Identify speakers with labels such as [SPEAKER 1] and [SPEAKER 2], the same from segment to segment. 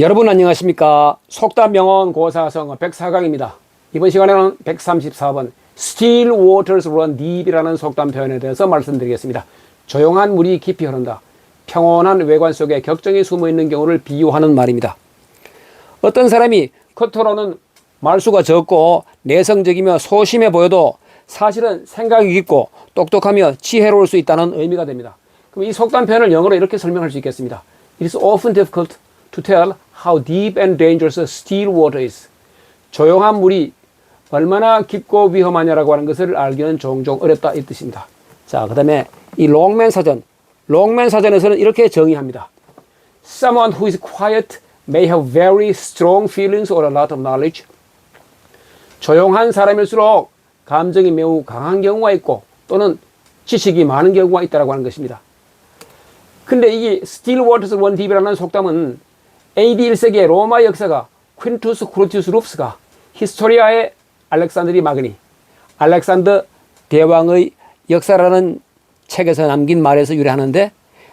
[SPEAKER 1] 여러분 안녕하십니까? 속담명언 고사성어 104강입니다. 이번 시간에는 134번 Still waters run deep이라는 속담 표현에 대해서 말씀드리겠습니다. 조용한 물이 깊이 흐른다. 평온한 외관 속에 격정이 숨어 있는 경우를 비유하는 말입니다. 어떤 사람이 겉으로는 말수가 적고 내성적이며 소심해 보여도 사실은 생각이 깊고 똑똑하며 지혜로울 수 있다는 의미가 됩니다. 그럼 이 속담 표현을 영어로 이렇게 설명할 수 있겠습니다. It is often difficult to tell how deep and dangerous still water is. 조용한 물이 얼마나 깊고 위험하냐라고 하는 것을 알기는 종종 어렵다 이 뜻입니다. 자, 그 다음에 이 롱맨 사전. 롱맨 사전에서는 이렇게 정의합니다. Someone who is quiet may have very strong feelings or a lot of knowledge. 조용한 사람일수록 감정이 매우 강한 경우가 있고 또는 지식이 많은 경우가 있다고 하는 것입니다. 근데 이게 Still Waters Run Deep이라는 속담은 AD 1세기의 로마 역사가 퀸투스 크루티우스 루프스가 히스토리아의 알렉산드리 마그니 알렉산더 대왕의 역사라는 책에서 남긴 말에서 유래하는데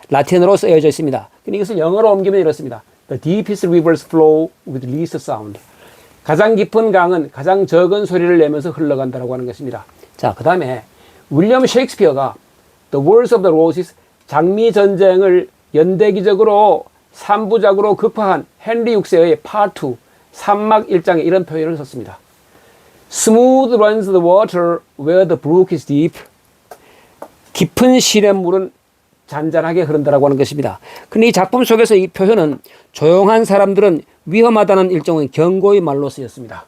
[SPEAKER 1] 라틴어로 쓰여져 있습니다. 근데 이것을 영어로 옮기면 이렇습니다. The deepest rivers flow with least sound. 가장 깊은 강은 가장 적은 소리를 내면서 흘러간다고 하는 것입니다. 자, 그 다음에 윌리엄 셰익스피어가 The Wars of the Roses 장미 전쟁을 연대기적으로 3부작으로 급파한 헨리 6세의 파트 2 3막 1장에 이런 표현을 썼습니다. Smooth runs the water where the brook is deep. 깊은 시냇 물은 잔잔하게 흐른다라고 하는 것입니다. 근데 이 작품 속에서 이 표현은 조용한 사람들은 위험하다는 일종의 경고의 말로 쓰였습니다.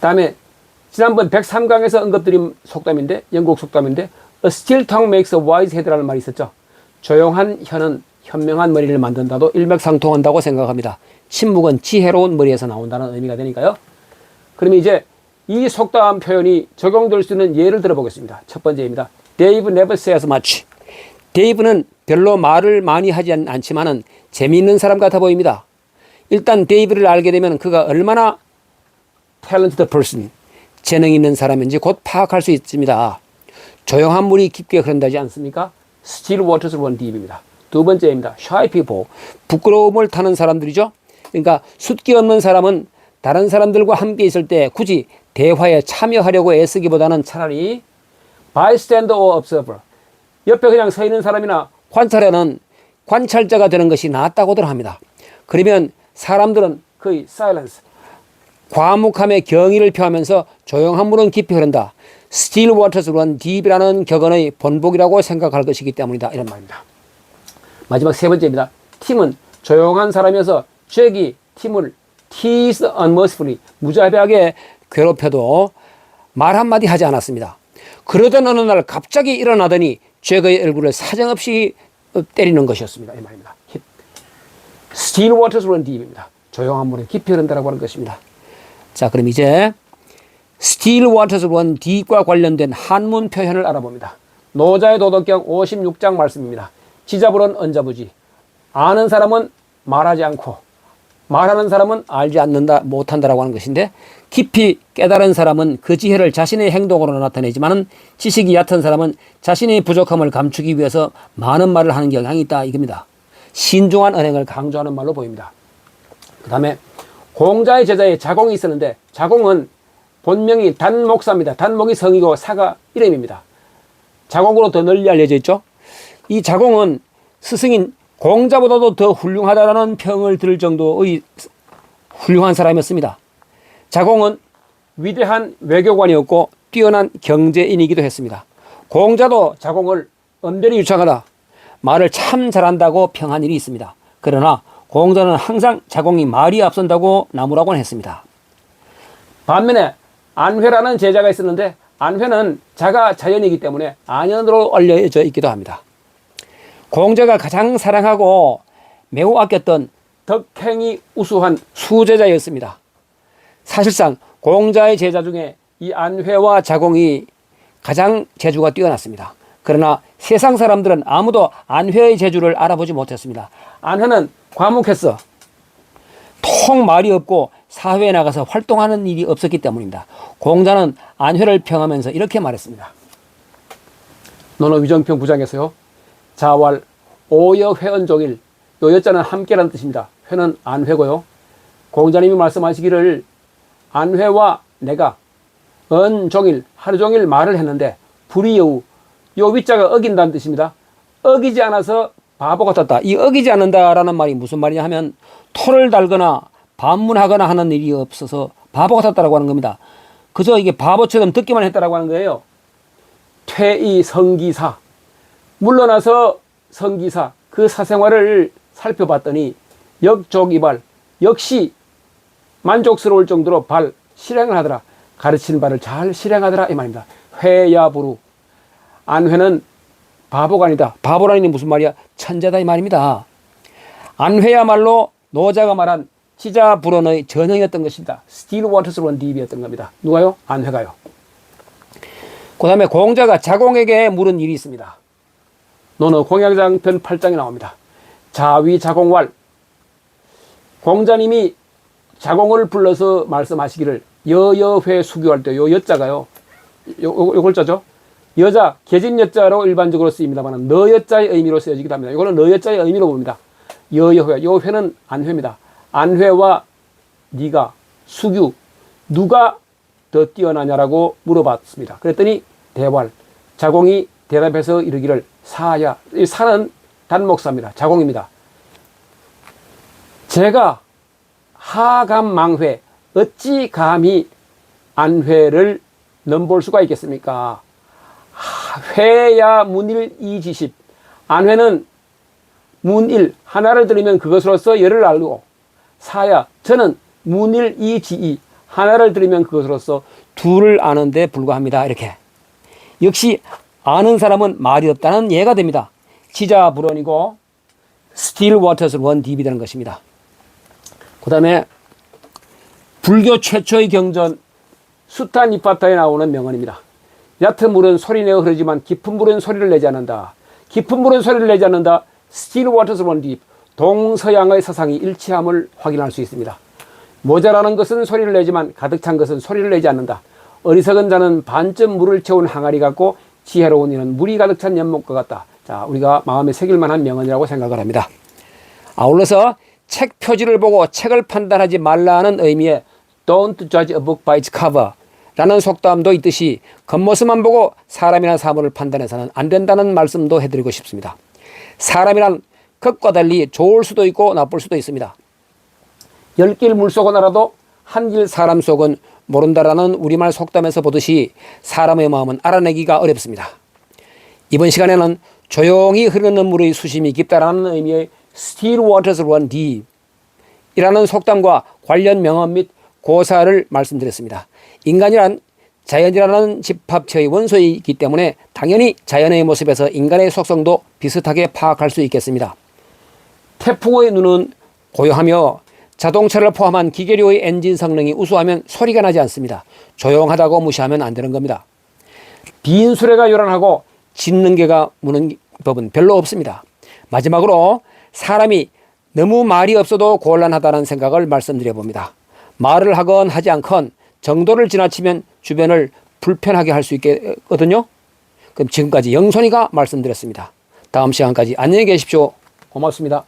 [SPEAKER 1] 다음에 지난번 103강에서 언급드린 속담인데 영국 속담인데 A still tongue makes a wise head라는 말이 있었죠. 조용한 혀는 현명한 머리를 만든다도 일맥상통한다고 생각합니다. 침묵은 지혜로운 머리에서 나온다는 의미가 되니까요. 그러면 이제 이 속담 표현이 적용될 수 있는 예를 들어보겠습니다. 첫 번째입니다. Dave never says much. 데이브는 별로 말을 많이 하지 않- 않지만은 재미있는 사람 같아 보입니다. 일단 데이브를 알게 되면 그가 얼마나 talented person, 재능 있는 사람인지 곧 파악할 수 있습니다. 조용한 물이 깊게 흐른다지 않습니까? Still waters run deep입니다. 두 번째입니다. People, 부끄러움을 타는 사람들이죠. 그러니까 숫기 없는 사람은 다른 사람들과 함께 있을 때 굳이 대화에 참여하려고 애쓰기보다는 차라리 bystander or observer, 옆에 그냥 서 있는 사람이나 관찰하는 관찰자가 되는 것이 낫다고들 합니다. 그러면 사람들은 거의 silence, 과묵함의 경의를 표하면서 조용한 물은 깊이 흐른다. Still waters run deep이라는 격언의 본복이라고 생각할 것이기 때문이다. 이런 말입니다. 마지막 세 번째입니다. 팀은 조용한 사람이어서 잭이 팀을 tease unmercifully 무자비하게 괴롭혀도 말 한마디 하지 않았습니다. 그러던 어느 날 갑자기 일어나더니 잭의 얼굴을 사정없이 때리는 것이었습니다. 이 말입니다. Still waters run deep입니다. 조용한 물은 깊이 흐른다라고 하는 것입니다. 자, 그럼 이제 Still waters run deep과 관련된 한문 표현을 알아봅니다. 노자의 도덕경 56장 말씀입니다. 지자불은 언자부지. 아는 사람은 말하지 않고 말하는 사람은 알지 않는다 못한다라고 하는 것인데 깊이 깨달은 사람은 그 지혜를 자신의 행동으로 나타내지만은 지식이 얕은 사람은 자신의 부족함을 감추기 위해서 많은 말을 하는 경향이 있다 이겁니다. 신중한 언행을 강조하는 말로 보입니다. 그 다음에 공자의 제자에 자공이 있었는데 자공은 본명이 단목사입니다. 단목이 성이고 사가 이름입니다. 자공으로 더 널리 알려져 있죠. 이 자공은 스승인 공자보다도 더 훌륭하다라는 평을 들을 정도의 훌륭한 사람이었습니다. 자공은 위대한 외교관이었고 뛰어난 경제인이기도 했습니다. 공자도 자공을 엄연히 유창하다, 말을 참 잘한다고 평한 일이 있습니다. 그러나 공자는 항상 자공이 말이 앞선다고 나무라고는 했습니다. 반면에 안회라는 제자가 있었는데 안회는 자가 자연이기 때문에 안연으로 알려져 있기도 합니다. 공자가 가장 사랑하고 매우 아꼈던 덕행이 우수한 수제자였습니다. 사실상 공자의 제자 중에 이 안회와 자공이 가장 재주가 뛰어났습니다. 그러나 세상 사람들은 아무도 안회의 재주를 알아보지 못했습니다. 안회는 과묵했어. 통 말이 없고 사회에 나가서 활동하는 일이 없었기 때문입니다. 공자는 안회를 평하면서 이렇게 말했습니다. 논어 위정평 부장에서요. 자왈 오여 회언종일 요 여자는 함께라는 뜻입니다. 회는 안회고요. 공자님이 말씀하시기를 안회와 내가 언종일 하루 종일 말을 했는데 불이여우 요 위자가 어긴다는 뜻입니다. 어기지 않아서 바보 같았다. 이 어기지 않는다라는 말이 무슨 말이냐 하면 토를 달거나 반문하거나 하는 일이 없어서 바보 같았다라고 하는 겁니다. 그저 이게 바보처럼 듣기만 했다라고 하는 거예요. 퇴이 성기사 물러나서 성기사 그 사생활을 살펴봤더니 역족이발 역시 만족스러울 정도로 발 실행을 하더라. 가르친 바를 잘 실행하더라 이 말입니다. 회야부루 안회는 바보가 아니다. 바보라니 무슨 말이야? 천재다 이 말입니다. 안회야말로 노자가 말한 지자 불언의 전형이었던 것입니다. 스틸 워터스론 딥이었던 겁니다. 누가요? 안회가요. 그 다음에 공자가 자공에게 물은 일이 있습니다. 너는 공양장편 8장에 나옵니다. 자위 자공왈 공자님이 자공을 불러서 말씀하시기를 여여회 수교할 때 요 여자가요. 요, 요, 요 글자죠. 여자 계집 여자로 일반적으로 쓰입니다만 너 여자의 의미로 쓰여지기도 합니다. 이거는 너 여자의 의미로 봅니다. 여여회 요 회는 안회입니다. 안회와 네가 수규 누가 더 뛰어나냐라고 물어봤습니다. 그랬더니 대활 자공이 대답해서 이르기를 사야 이 사는 단목사입니다. 자공입니다. 제가 하감망회 어찌 감히 안회를 넘볼 수가 있겠습니까? 하- 회야 문일 이지십 안회는 문일 하나를 들으면 그것으로서 열을 알고 사야 저는 문일 이지이 하나를 들으면 그것으로서 둘을 아는데 불과합니다. 이렇게 역시 아는 사람은 말이 없다는 예가 됩니다. 지자 불원이고 스틸 워터스 원 딥이 되는 것입니다. 그 다음에 불교 최초의 경전 수타 니파타에 나오는 명언입니다. 얕은 물은 소리내어 흐르지만 깊은 물은 소리를 내지 않는다. 깊은 물은 소리를 내지 않는다. Still waters run deep. 동서양의 사상이 일치함을 확인할 수 있습니다. 모자라는 것은 소리를 내지만 가득 찬 것은 소리를 내지 않는다. 어리석은 자는 반쯤 물을 채운 항아리 같고 지혜로운 이는 물이 가득 찬 연못과 같다. 자, 우리가 마음에 새길 만한 명언이라고 생각을 합니다. 아울러서 책 표지를 보고 책을 판단하지 말라는 의미의 Don't judge a book by its cover 라는 속담도 있듯이 겉모습만 보고 사람이나 사물을 판단해서는 안 된다는 말씀도 해드리고 싶습니다. 사람이란 것과 달리 좋을 수도 있고 나쁠 수도 있습니다. 열길 물속은 알아도 한길 사람 속은 모른다라는 우리말 속담에서 보듯이 사람의 마음은 알아내기가 어렵습니다. 이번 시간에는 조용히 흐르는 물의 수심이 깊다라는 의미의 Still waters run deep 이라는 속담과 관련 명언 및 고사를 말씀드렸습니다. 인간이란 자연이라는 집합체의 원소이기 때문에 당연히 자연의 모습에서 인간의 속성도 비슷하게 파악할 수 있겠습니다. 태풍의 눈은 고요하며 자동차를 포함한 기계류의 엔진 성능이 우수하면 소리가 나지 않습니다. 조용하다고 무시하면 안 되는 겁니다. 빈 수레가 요란하고 짖는 개가 무는 법은 별로 없습니다. 마지막으로 사람이 너무 말이 없어도 곤란하다는 생각을 말씀드려 봅니다. 말을 하건 하지 않건 정도를 지나치면 주변을 불편하게 할 수 있거든요. 그럼 지금까지 영선이가 말씀드렸습니다. 다음 시간까지 안녕히 계십시오. 고맙습니다.